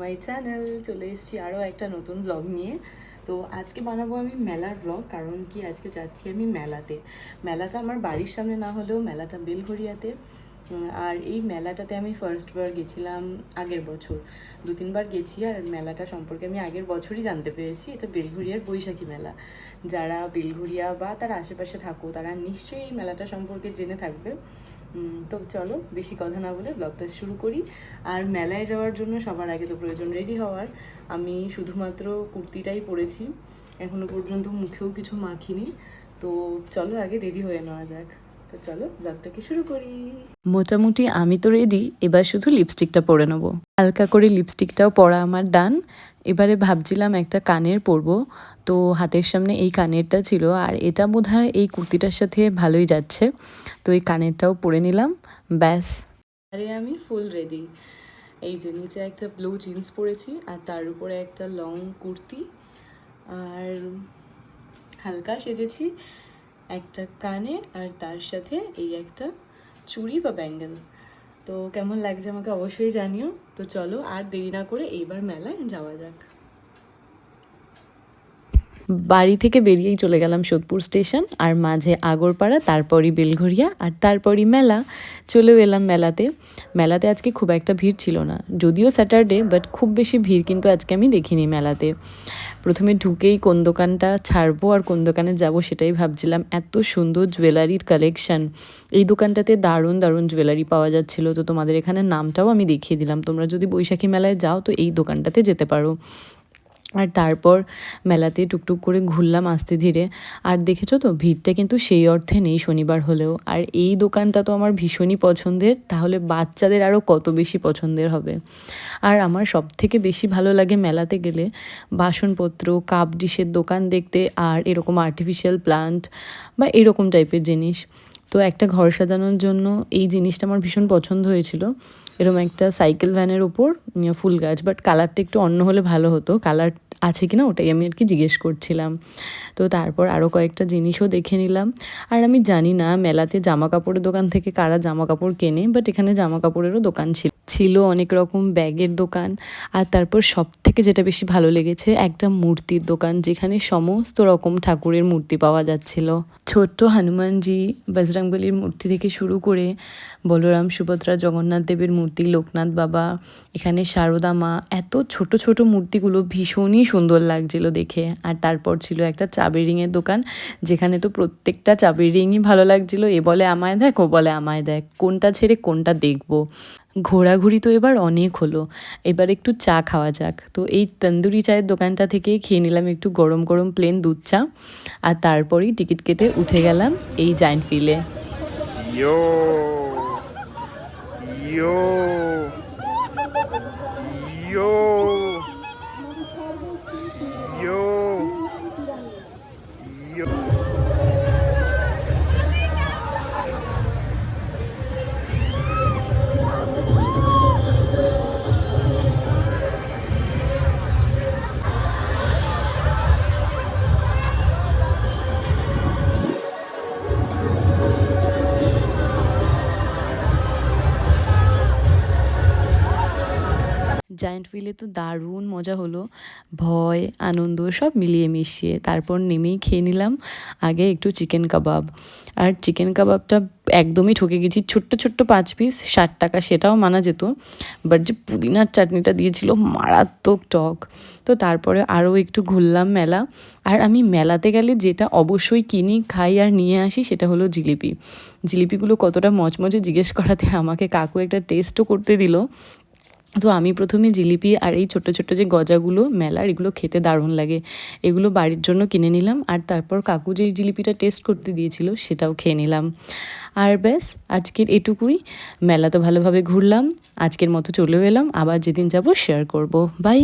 My channel চলে এসেছি আরও একটা নতুন ব্লগ নিয়ে। তো আজকে বানাবো আমি মেলার ব্লগ কারণ কি আজকে যাচ্ছি আমি মেলাতে। মেলাটা আমার বাড়ির সামনে না হলেও মেলাটা বেলঘরিয়াতে উম, আর এই মেলাটাতে আমি ফার্স্টবার গেছিলাম আগের বছর। দু তিনবার গেছি আর মেলাটা সম্পর্কে আমি আগের বছরই জানতে পেরেছি। এটা বেলঘরিয়ার বৈশাখী মেলা। যারা বেলঘরিয়া বা তার আশেপাশে থাকো তারা নিশ্চয়ই এই মেলাটা সম্পর্কে জেনে থাকবে। তো চলো, বেশি কথা না বলে ব্লগটা শুরু করি। আর মেলায় যাওয়ার জন্য সবার আগে তো প্রয়োজন রেডি হওয়ার। আমি শুধুমাত্র কুর্তিটাই পরেছি। এখনও পর্যন্ত মুখেও কিছু মাখিনি। তো চলো, আগে রেডি হয়ে নেওয়া যাক। তো চলো ব্লগটাকে শুরু করি? মোটামুটি আমি তো রেডি এবার শুধু লিপস্টিকটা পরে নেব। হালকা করে লিপস্টিকটাও পরা আমার ডান এবারে ভাবছিলাম একটা কানের পরবো। তো হাতের সামনে এই কানেরটা ছিল আর এটা বোধহয় এই কুর্তিটার সাথে ভালোই যাচ্ছে। তো এই কানেরটাও পরে নিলাম ব্যাস। আরে আমি ফুল রেডি এই যে নিচে একটা ব্লু জিন্স পরেছি আর তার উপরে একটা লং কুর্তি। আর হালকা সেজেছি একটা কানে আর তার সাথে এই একটা চুড়ি বা ব্যাঙ্গেল। তো কেমন লাগছে আমাকে অবশ্যই জানিও। তো চলো আর দেরি না করে এইবার মেলায় যাওয়া যাক। বাড়ি থেকে বেরিয়েই চলে গেলাম সোদপুর স্টেশন, আর মাঝে আগরপাড়া, তারপরই বেলঘরিয়া, আর তারপরই মেলা। চলেও এলাম মেলাতে। মেলাতে আজকে খুব একটা ভিড় ছিল না। যদিও স্যাটারডে, বাট খুব বেশি ভিড় কিন্তু আজকে আমি দেখিনি মেলাতে। প্রথমে ঢুকেই কোন দোকানটা ছাড়বো আর কোন দোকানে যাব সেটাই ভাবছিলাম। এত সুন্দর জুয়েলারির কালেকশন। এই দোকানটাতে দারুণ দারুণ জুয়েলারি পাওয়া যাচ্ছিল। তো তোমাদের এখানে নামটাও আমি দেখিয়ে দিলাম। তোমরা যদি বৈশাখী মেলায় যাও, তো এই দোকানটাতে যেতে পারো। আর তারপর মেলাতে টুকটুক করে ঘুরলাম আস্তে ধীরে। আর দেখেছ তো, ভিড়টা কিন্তু সেই অর্থে নেই শনিবার হলেও। আর এই দোকানটা তো আমার ভীষণই পছন্দের, তাহলে বাচ্চাদের আরও কত বেশি পছন্দের হবে? আর আমার সব থেকে বেশি ভালো লাগে মেলাতে গেলে বাসনপত্র, কাপ ডিশের দোকান দেখতে, আর এরকম আর্টিফিশিয়াল প্লান্ট বা এরকম টাইপের জিনিস। তো একটা ঘর সাজানোর জন্য এই জিনিসটা আমার ভীষণ পছন্দ হয়েছিল। এরকম একটা সাইকেল ভ্যানের ওপর ফুল গাছ বাট কালারটা একটু অন্য হলে ভালো হতো। কালার আছে কি না ওটাই আমি আর কি জিজ্ঞেস করছিলাম। তো তারপর আরও কয়েকটা জিনিসও দেখে নিলাম। আর আমি জানি না, মেলাতে জামা কাপড়ের দোকান থেকে কারা জামা কাপড় কেনে বাট এখানে জামা কাপড়েরও দোকান ছিল। ছিল অনেক রকম ব্যাগের দোকান। আর তারপর সব থেকে যেটা বেশি ভালো লেগেছে, একটা মূর্তির দোকান যেখানে সমস্ত রকম ঠাকুরের মূর্তি পাওয়া যাচ্ছিল। ছোট্ট হনুমানজি বজরংবলির মূর্তি থেকে শুরু করে বলরাম সুভদ্রা জগন্নাথ দেবের মূর্তি, লোকনাথ বাবা, এখানে সারদা মা, এত ছোট ছোট মূর্তিগুলো ভীষণই সুন্দর লাগছিল দেখে। আর তারপর ছিল একটা চাবি রিংয়ের দোকান, যেখানে তো প্রত্যেকটা চাবি রিংই ভালো লাগছিল। এ বলে আমায় দেখ, ও বলে আমায় দেখ, কোনটা ছেড়ে কোনটা দেখব। ঘোরাঘুরি তো এবার অনেক হলো এবার একটু চা খাওয়া যাক তো এই তন্দুরি চায়ের দোকানটা থেকে খেয়ে নিলাম একটু গরম গরম প্লেন দুধ চা আর তারপরেই টিকিট কেটে উঠে গেলাম এই জায়েন্ট ফিলে. Yo. Yo. জায়েন্ট ফিলে তো দারুণ মজা হলো। ভয়, আনন্দ সব মিলিয়ে মিশিয়ে তারপর নেমেই খেয়ে নিলাম আগে একটু চিকেন কাবাব আর চিকেন কাবাবটা একদমই ঠকে গেছি, ছোট্ট ছোট্ট পাঁচ পিস ষাট টাকা সেটাও মানা যেত। বাট যে পুদিনার চাটনিটা দিয়েছিল মারাত্মক টক। তো তারপরে আরও একটু ঘুরলাম মেলা। আর আমি মেলাতে গেলে যেটা অবশ্যই কিনি, খাই আর নিয়ে আসি সেটা হলো জিলিপি। জিলিপিগুলো কতটা মচমচে জিজ্ঞেস করাতে আমাকে কাকু একটা টেস্টও করতে দিল। তো আমি প্রথমে জিলিপি আর এই ছোট ছোট যে গজাগুলো, মেলার, এগুলো খেতে দারুণ লাগে। এগুলো বাড়ির জন্য কিনে নিলাম আর তারপর কাকু যে জিলিপিটা টেস্ট করতে দিয়েছিল সেটাও খেয়ে নিলাম। আর ব্যাস, আজকের এটুকুই। মেলা তো ভালোভাবে ঘুরলাম, আজকের মতো চলেও এলাম। আবার যেদিন যাব শেয়ার করব। বাই